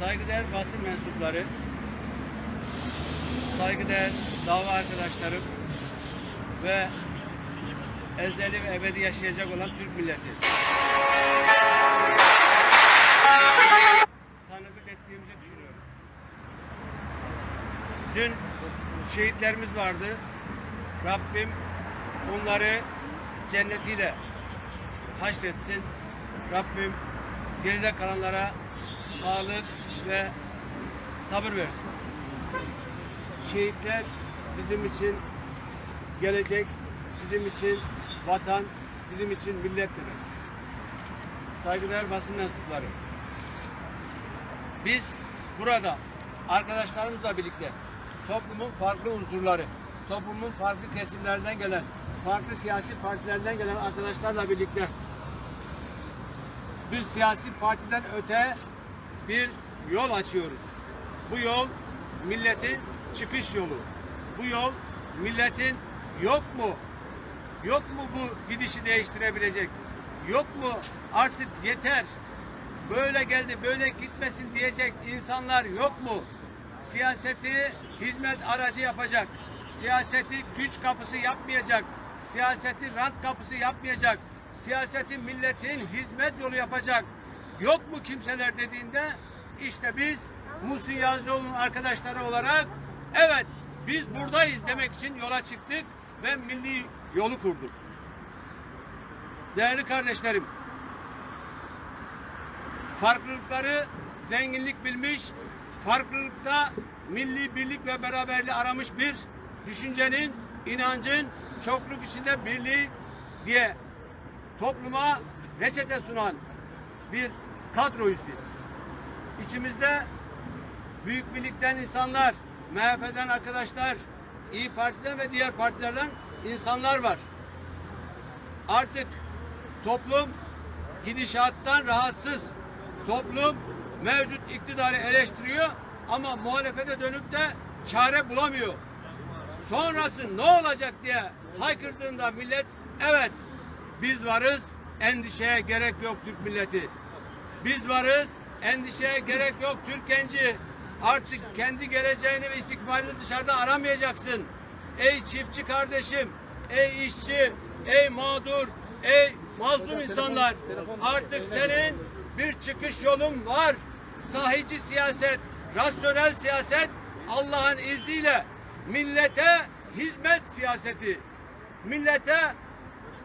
saygıdeğer basın mensupları, saygıdeğer dava arkadaşlarım ve ezeli ve ebedi yaşayacak olan Türk milleti. Tanıklık ettiğimizi düşünüyoruz. Dün şehitlerimiz vardı. Rabbim onları cennetiyle haşretsin. Rabbim geride kalanlara sağlık ve sabır versin. Şehitler bizim için gelecek, bizim için vatan, bizim için millet demek. Saygıdeğer basın mensupları. Biz burada arkadaşlarımızla birlikte toplumun farklı unsurları, toplumun farklı kesimlerden gelen, farklı siyasi partilerden gelen arkadaşlarla birlikte bir siyasi partiden öte bir yol açıyoruz. Bu yol milletin çıkış yolu. Bu yol milletin yok mu? Yok mu bu gidişi değiştirebilecek? Yok mu artık yeter? Böyle geldi, böyle gitmesin diyecek insanlar yok mu? Siyaseti hizmet aracı yapacak. Siyaseti güç kapısı yapmayacak. Siyaseti rant kapısı yapmayacak. Siyaseti milletin hizmet yolu yapacak. Yok mu kimseler dediğinde işte biz Muhsin Yazıcıoğlu'nun arkadaşları olarak evet biz buradayız demek için yola çıktık ve milli yolu kurduk. Değerli kardeşlerim, farklılıkları zenginlik bilmiş, farklılıkta milli birlik ve beraberliği aramış bir düşüncenin, inancın çokluk içinde birliği diye topluma reçete sunan bir kadroyuz biz. İçimizde Büyük Birlik'ten insanlar, MHP'den arkadaşlar, İyi Parti'den ve diğer partilerden insanlar var. Artık toplum gidişattan rahatsız. Toplum mevcut iktidarı eleştiriyor ama muhalefete dönüp de çare bulamıyor. Sonrası ne olacak diye haykırdığında millet evet biz varız endişeye gerek yok Türk milleti. Biz varız endişeye gerek yok Türk genci. Artık kendi geleceğini ve istikbalini dışarıda aramayacaksın. Ey çiftçi kardeşim, ey işçi, ey mağdur, ey mazlum insanlar. Artık senin bir çıkış yolun var. Sahici siyaset, rasyonel siyaset Allah'ın izniyle millete hizmet siyaseti. Millete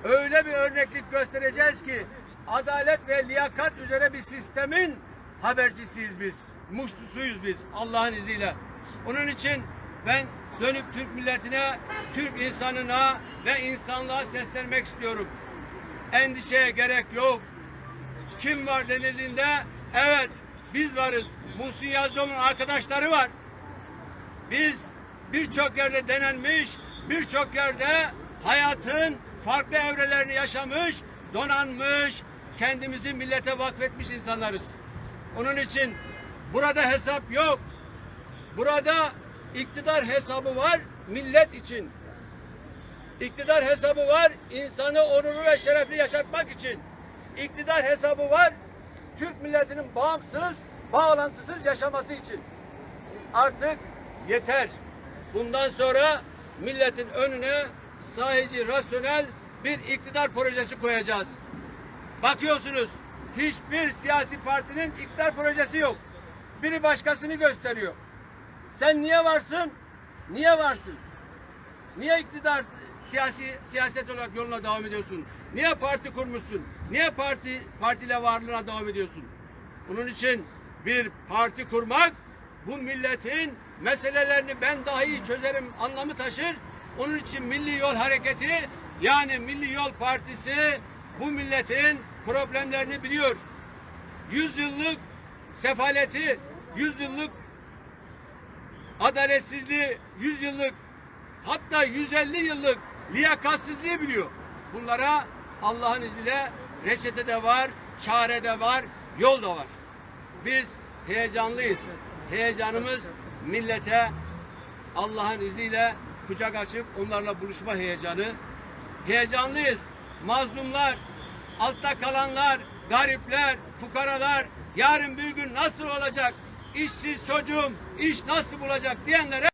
öyle bir örneklik göstereceğiz ki adalet ve liyakat üzere bir sistemin habercisiyiz biz. Muştusuyuz biz Allah'ın izniyle. Onun için ben dönüp Türk milletine, Türk insanına ve insanlığa seslenmek istiyorum. Endişeye gerek yok. Kim var denildiğinde evet biz varız. Muhsin Yazıcıoğlu'nun arkadaşları var. Biz birçok yerde denenmiş, birçok yerde hayatın farklı evrelerini yaşamış, donanmış, kendimizi millete vakfetmiş insanlarız. Onun için burada hesap yok. Burada iktidar hesabı var millet için. İktidar hesabı var insanı onurlu ve şerefli yaşatmak için. İktidar hesabı var Türk milletinin bağımsız, bağlantısız yaşaması için. Artık yeter. Bundan sonra milletin önüne sahici, rasyonel bir iktidar projesi koyacağız. Bakıyorsunuz hiçbir siyasi partinin iktidar projesi yok. Biri başkasını gösteriyor. Sen niye varsın? Niye varsın? Niye iktidar siyasi siyaset olarak yoluna devam ediyorsun? Niye parti kurmuşsun? Niye parti partiyle varlığına devam ediyorsun? Bunun için bir parti kurmak bu milletin meselelerini ben daha iyi çözerim anlamı taşır. Onun için Milli Yol Hareketi yani Milli Yol Partisi bu milletin problemlerini biliyor. Yüz yıllık sefaleti, yüz yıllık adaletsizliği, 100 yıllık hatta 150 yıllık liyakatsizliği biliyor. Bunlara Allah'ın izniyle reçete de var, çare de var, yol da var. Biz heyecanlıyız. Heyecanımız millete Allah'ın izniyle kucak açıp onlarla buluşma heyecanı. Heyecanlıyız. Mazlumlar, altta kalanlar, garipler, fukaralar yarın bir gün nasıl olacak? işsiz çocuğum iş nasıl bulacak diyenlere